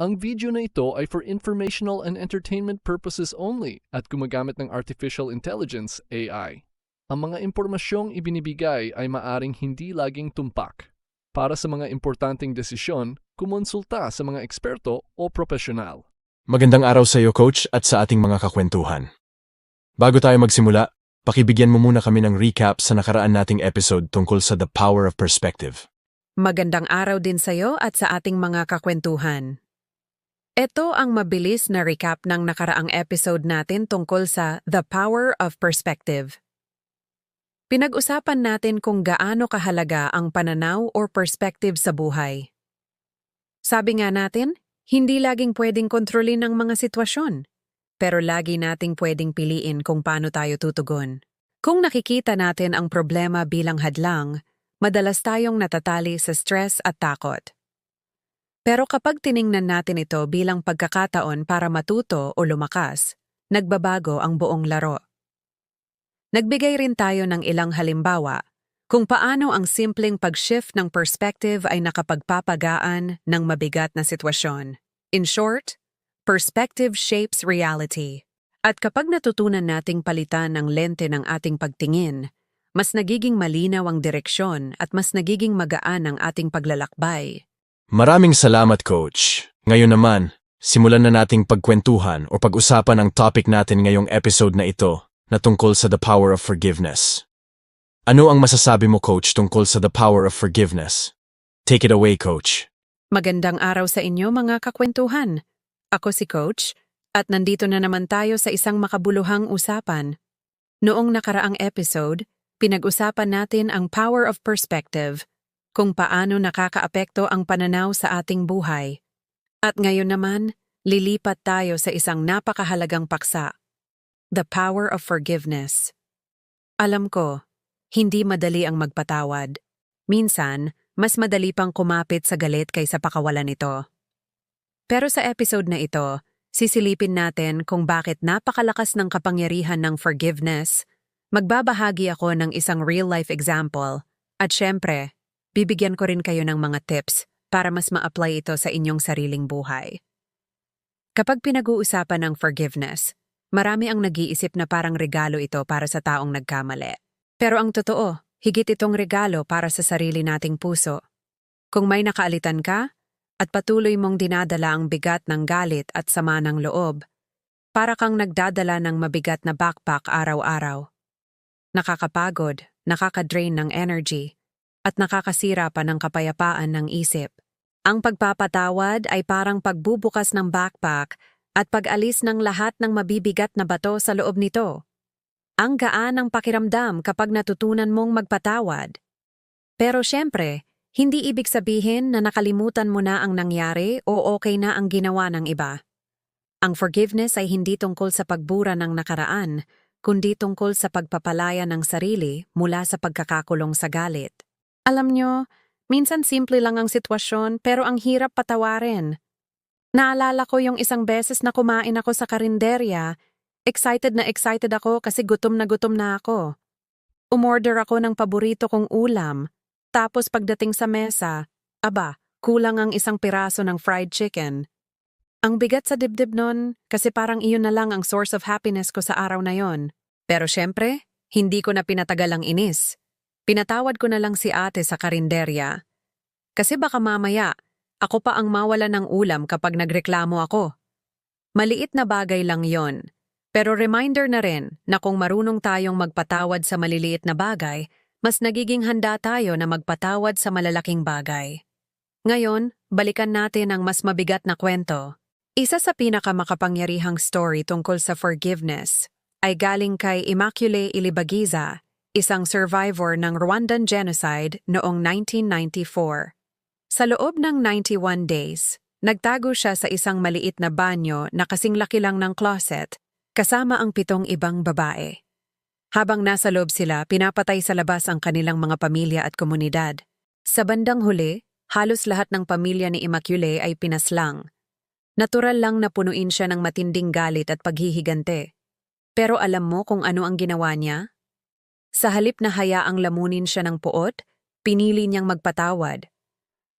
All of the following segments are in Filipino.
Ang video na ito ay for informational and entertainment purposes only at gumagamit ng Artificial Intelligence AI. Ang mga impormasyong ibinibigay ay maaring hindi laging tumpak. Para sa mga importanteng desisyon, kumonsulta sa mga eksperto o profesional. Magandang araw sa iyo, Coach, at sa ating mga kakwentuhan. Bago tayo magsimula, pakibigyan mo muna kami ng recap sa nakaraan nating episode tungkol sa The Power of Perspective. Magandang araw din sa iyo at sa ating mga kakwentuhan. Ito ang mabilis na recap ng nakaraang episode natin tungkol sa The Power of Perspective. Pinag-usapan natin kung gaano kahalaga ang pananaw or perspective sa buhay. Sabi nga natin, hindi laging pwedeng kontrolin ang mga sitwasyon, pero lagi nating pwedeng piliin kung paano tayo tutugon. Kung nakikita natin ang problema bilang hadlang, madalas tayong natatali sa stress at takot. Pero kapag tiningnan natin ito bilang pagkakataon para matuto o lumakas, nagbabago ang buong laro. Nagbigay rin tayo ng ilang halimbawa kung paano ang simpleng pag-shift ng perspective ay nakapagpapagaan ng mabigat na sitwasyon. In short, perspective shapes reality. At kapag natutunan nating palitan ang lente ng ating pagtingin, mas nagiging malinaw ang direksyon at mas nagiging magaan ang ating paglalakbay. Maraming salamat, Coach. Ngayon naman, simulan na nating pagkwentuhan o pag-usapan ang topic natin ngayong episode na ito na tungkol sa the power of forgiveness. Ano ang masasabi mo, Coach, tungkol sa the power of forgiveness? Take it away, Coach. Magandang araw sa inyo mga kakwentuhan. Ako si Coach, at nandito na naman tayo sa isang makabuluhang usapan. Noong nakaraang episode, pinag-usapan natin ang power of perspective, kung paano nakakaapekto ang pananaw sa ating buhay. At ngayon naman, lilipat tayo sa isang napakahalagang paksa, the power of forgiveness. Alam ko, hindi madali ang magpatawad. Minsan, mas madali pang kumapit sa galit kaysa pakawalan ito. Pero sa episode na ito, sisilipin natin kung bakit napakalakas ng kapangyarihan ng forgiveness, magbabahagi ako ng isang real-life example, at syempre, bibigyan ko rin kayo ng mga tips para mas ma-apply ito sa inyong sariling buhay. Kapag pinag-uusapan ng forgiveness, marami ang nag-iisip na parang regalo ito para sa taong nagkamali. Pero ang totoo, higit itong regalo para sa sarili nating puso. Kung may nakaalitan ka, at patuloy mong dinadala ang bigat ng galit at sama ng loob, para kang nagdadala ng mabigat na backpack araw-araw. Nakakapagod, nakakadrain ng energy, at nakakasira pa ng kapayapaan ng isip. Ang pagpapatawad ay parang pagbubukas ng backpack at pag-alis ng lahat ng mabibigat na bato sa loob nito. Ang gaan ang pakiramdam kapag natutunan mong magpatawad. Pero syempre, hindi ibig sabihin na nakalimutan mo na ang nangyari o okay na ang ginawa ng iba. Ang forgiveness ay hindi tungkol sa pagbura ng nakaraan, kundi tungkol sa pagpapalaya ng sarili mula sa pagkakakulong sa galit. Alam nyo, minsan simple lang ang sitwasyon pero ang hirap patawarin. Naalala ko yung isang beses na kumain ako sa karinderya Excited na excited ako kasi gutom na gutom na ako. Umorder ako ng paborito kong ulam. Tapos pagdating sa mesa, aba, kulang ang isang piraso ng fried chicken. Ang bigat sa dibdib nun kasi parang iyon na lang ang source of happiness ko sa araw na yon. Pero syempre, hindi ko na pinatagal ang inis. Pinatawad ko na lang si ate sa karinderya. Kasi baka mamaya, ako pa ang mawala ng ulam kapag nagreklamo ako. Maliit na bagay lang yon, pero reminder na rin na kung marunong tayong magpatawad sa maliliit na bagay, mas nagiging handa tayo na magpatawad sa malalaking bagay. Ngayon, balikan natin ang mas mabigat na kwento. Isa sa pinakamakapangyarihang story tungkol sa forgiveness ay galing kay Immaculée Ilibagiza, isang survivor ng Rwandan genocide noong 1994. Sa loob ng 91 days, nagtago siya sa isang maliit na banyo na kasing laki lang ng closet kasama ang pitong ibang babae. Habang nasa loob sila, pinapatay sa labas ang kanilang mga pamilya at komunidad. Sa bandang huli, halos lahat ng pamilya ni Immaculée ay pinaslang. Natural lang na punuin siya ng matinding galit at paghihigante. Pero alam mo kung ano ang ginawa niya? Sa halip na hayaang lamunin siya ng puot, pinili niyang magpatawad.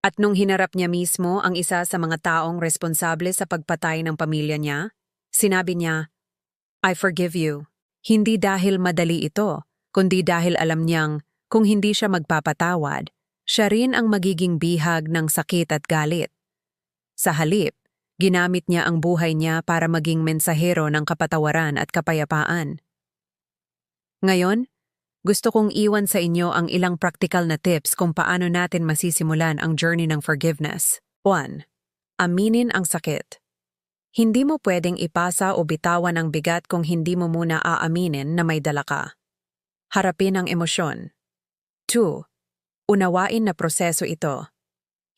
At nung hinarap niya mismo ang isa sa mga taong responsable sa pagpatay ng pamilya niya, sinabi niya, I forgive you. Hindi dahil madali ito, kundi dahil alam niyang kung hindi siya magpapatawad, siya rin ang magiging bihag ng sakit at galit. Sa halip, ginamit niya ang buhay niya para maging mensahero ng kapatawaran at kapayapaan. Ngayon, gusto kong iwan sa inyo ang ilang practical na tips kung paano natin masisimulan ang journey ng forgiveness. 1. Aminin ang sakit. Hindi mo pwedeng ipasa o bitawan ang bigat kung hindi mo muna aaminin na may dala ka. Harapin ang emosyon. 2. Unawain na proseso ito.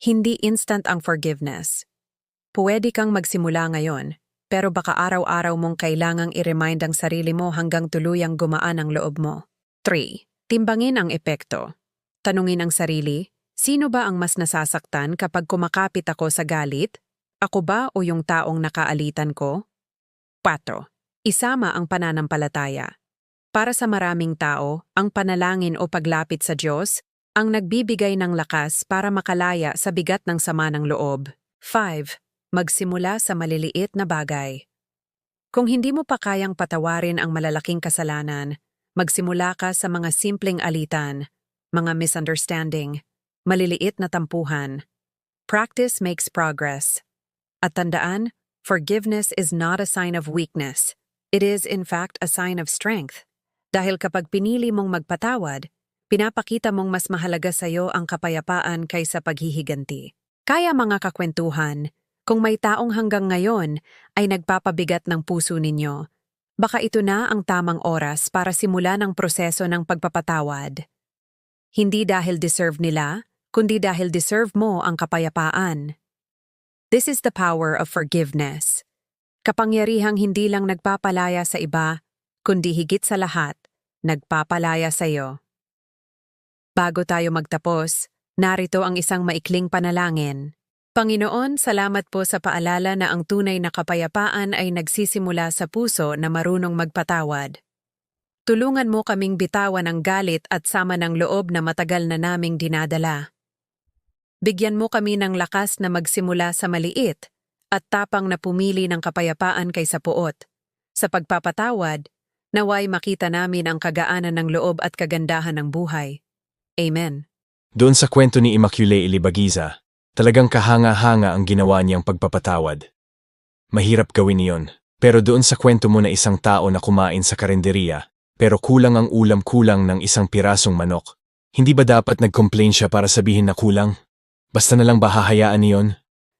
Hindi instant ang forgiveness. Pwede kang magsimula ngayon, pero baka araw-araw mong kailangang i-remind ang sarili mo hanggang tuluyang gumaan ang loob mo. 3. Timbangin ang epekto. Tanungin ang sarili, sino ba ang mas nasasaktan kapag kumakapit ako sa galit? Ako ba o yung taong nakaalitan ko? 4. Isama ang pananampalataya. Para sa maraming tao, ang panalangin o paglapit sa Diyos ang nagbibigay ng lakas para makalaya sa bigat ng sama ng loob. 5. Magsimula sa maliliit na bagay. Kung hindi mo pa kayang patawarin ang malalaking kasalanan, magsimula ka sa mga simpleng alitan, mga misunderstanding, maliliit na tampuhan. Practice makes progress. At tandaan, forgiveness is not a sign of weakness. It is in fact a sign of strength. Dahil kapag pinili mong magpatawad, pinapakita mong mas mahalaga sa iyo ang kapayapaan kaysa paghihiganti. Kaya mga kakwentuhan, kung may taong hanggang ngayon ay nagpapabigat ng puso ninyo, baka ito na ang tamang oras para simulan ang proseso ng pagpapatawad. Hindi dahil deserve nila, kundi dahil deserve mo ang kapayapaan. This is the power of forgiveness. Kapangyarihang hindi lang nagpapalaya sa iba, kundi higit sa lahat, nagpapalaya sa iyo. Bago tayo magtapos, narito ang isang maikling panalangin. Panginoon, salamat po sa paalala na ang tunay na kapayapaan ay nagsisimula sa puso na marunong magpatawad. Tulungan mo kaming bitawan ang galit at sama ng loob na matagal na naming dinadala. Bigyan mo kami ng lakas na magsimula sa maliit at tapang na pumili ng kapayapaan kaysa puot. Sa pagpapatawad, naway makita namin ang kagaanan ng loob at kagandahan ng buhay. Amen. Doon sa kwento ni Immaculée Ilibagiza, talagang kahanga-hanga ang ginawa niyang pagpapatawad. Mahirap gawin iyon, pero doon sa kwento mo na isang tao na kumain sa karenderiya, pero kulang ang ulam kulang ng isang pirasong manok, hindi ba dapat nag-complain siya para sabihin na kulang? Basta na lang ba hahayaan niyon?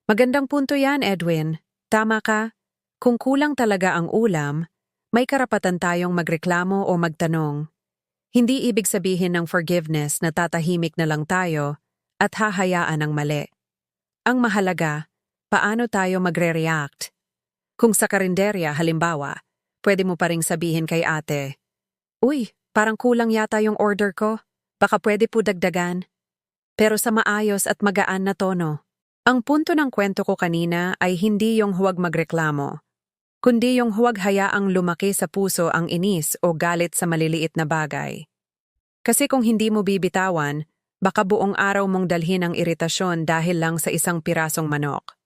Magandang punto yan, Edwin. Tama ka. Kung kulang talaga ang ulam, may karapatan tayong magreklamo o magtanong. Hindi ibig sabihin ng forgiveness na tatahimik na lang tayo at hahayaan ang mali. Ang mahalaga, paano tayo magre-react? Kung sa karinderya, halimbawa, pwede mo pa ring sabihin kay ate, Uy, parang kulang yata yung order ko. Baka pwede po dagdagan. Pero sa maayos at magaan na tono. Ang punto ng kwento ko kanina ay hindi yung huwag magreklamo, kundi yung huwag hayaang lumaki sa puso ang inis o galit sa maliliit na bagay. Kasi kung hindi mo bibitawan, baka buong araw mong dalhin ang iritasyon dahil lang sa isang pirasong manok.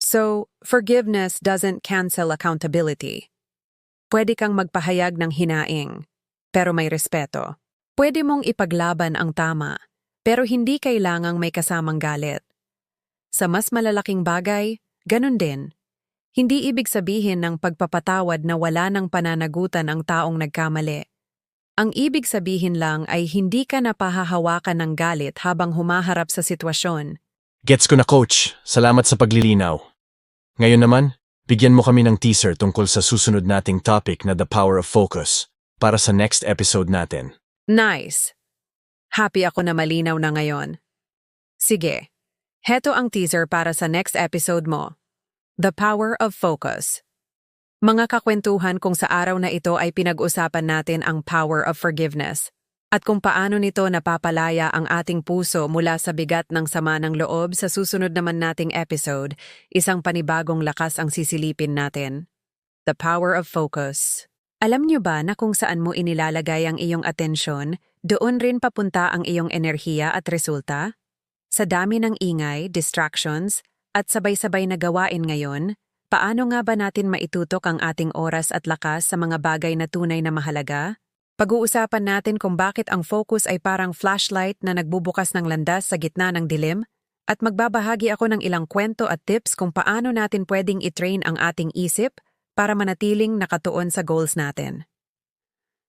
So, forgiveness doesn't cancel accountability. Pwede kang magpahayag ng hinaing, pero may respeto. Pwede mong ipaglaban ang tama, pero hindi kailangang may kasamang galit. Sa mas malalaking bagay, ganun din. Hindi ibig sabihin ng pagpapatawad na wala ng pananagutan ang taong nagkamali. Ang ibig sabihin lang ay hindi ka napahahawakan ng galit habang humaharap sa sitwasyon. Gets ko na coach, salamat sa paglilinaw. Ngayon naman, bigyan mo kami ng teaser tungkol sa susunod nating topic na The Power of Focus para sa next episode natin. Nice! Happy ako na malinaw na ngayon. Sige, heto ang teaser para sa next episode mo. The Power of Focus. Mga kakwentuhan kung sa araw na ito ay pinag-usapan natin ang power of forgiveness at kung paano nito napapalaya ang ating puso mula sa bigat ng sama ng loob sa susunod naman nating episode, isang panibagong lakas ang sisilipin natin. The power of focus. Alam niyo ba na kung saan mo inilalagay ang iyong atensyon, doon rin papunta ang iyong enerhiya at resulta? Sa dami ng ingay, distractions, at sabay-sabay na gawain ngayon, paano nga ba natin maitutok ang ating oras at lakas sa mga bagay na tunay na mahalaga? Pag-uusapan natin kung bakit ang focus ay parang flashlight na nagbubukas ng landas sa gitna ng dilim at magbabahagi ako ng ilang kwento at tips kung paano natin pwedeng itrain ang ating isip para manatiling nakatuon sa goals natin.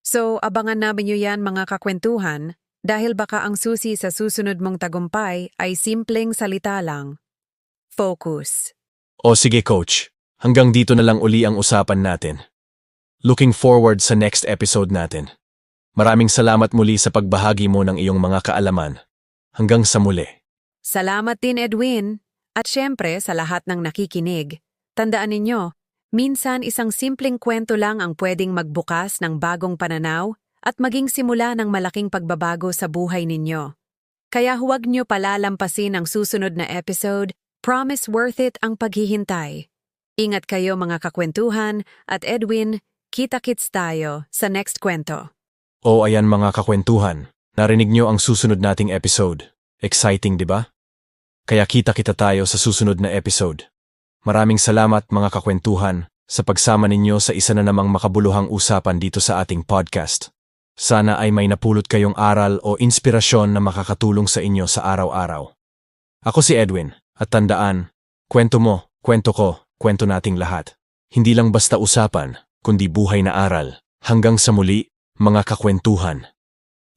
So, abangan namin nyo yan mga kakwentuhan dahil baka ang susi sa susunod mong tagumpay ay simpleng salita lang. Focus. O sige coach, hanggang dito na lang uli ang usapan natin. Looking forward sa next episode natin. Maraming salamat muli sa pagbahagi mo ng iyong mga kaalaman. Hanggang sa muli. Salamat din Edwin. At syempre sa lahat ng nakikinig. Tandaan ninyo, minsan isang simpleng kwento lang ang pwedeng magbukas ng bagong pananaw at maging simula ng malaking pagbabago sa buhay ninyo. Kaya huwag nyo palalampasin ang susunod na episode, promise worth it ang paghihintay. Ingat kayo mga kakwentuhan at Edwin, kita-kits tayo sa next kwento. O ayan mga kakwentuhan, narinig nyo ang susunod nating episode. Exciting, di ba? Kaya kita-kita tayo sa susunod na episode. Maraming salamat mga kakwentuhan sa pagsama ninyo sa isa na namang makabuluhang usapan dito sa ating podcast. Sana ay may napulot kayong aral o inspirasyon na makakatulong sa inyo sa araw-araw. Ako si Edwin, at tandaan, kwento mo, kwento ko, kwento nating lahat. Hindi lang basta usapan, kundi buhay na aral. Hanggang sa muli, mga kakwentuhan.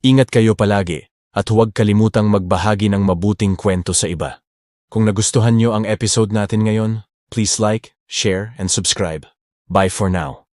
Ingat kayo palagi at huwag kalimutang magbahagi ng mabuting kwento sa iba. Kung nagustuhan nyo ang episode natin ngayon, please like, share, and subscribe. Bye for now.